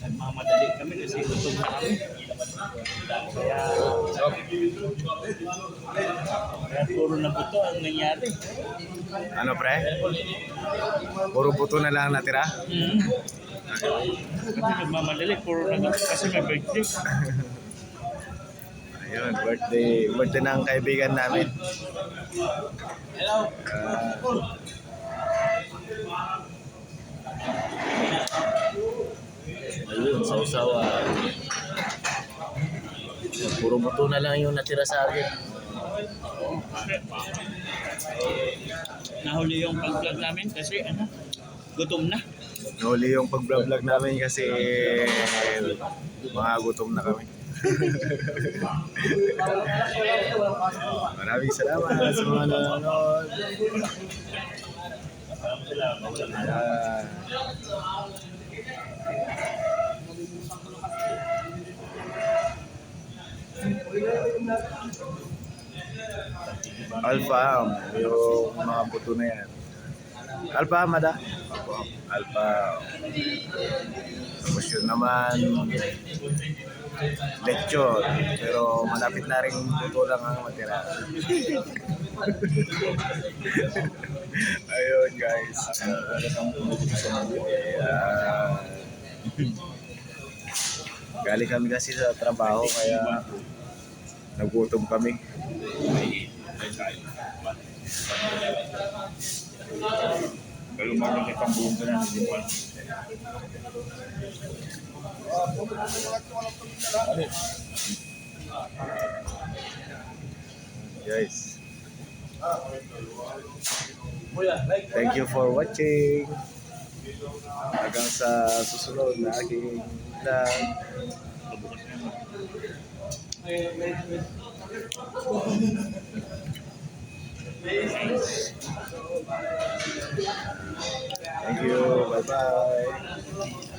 Nagmamadali kami kasi gutom na kami. Kaya, kaya puro na buto ang nangyari. Ano pre? Puro buto na lang natira? Mm. Kasi nagmamadali, puro na buto kasi may birthday. Ayun, birthday, birthday ng kaibigan namin. Hello. Ah, Ayun, sausawa. Puro buto na lang yung natira sa akin. Nahuli yung pag-vlog namin kasi ano, gutom na. Nahuli yung pag-vlog namin kasi mga gutom na kami. Maraming salamat sa mga nanonood. Ah, Alpha, yung mga buto na yan. Alpha, Mada? Alpha. Tapos yun naman, lechon. Pero malapit na rin buto lang ang matira. Ayun guys. Uh, galing kami kasi sa trabaho kaya nagutom kami. Pero malaki pang buong ka na, hindi. Guys. Thank you for watching. Hanggang sa susunod na aking vlog. Thank you. Bye-bye.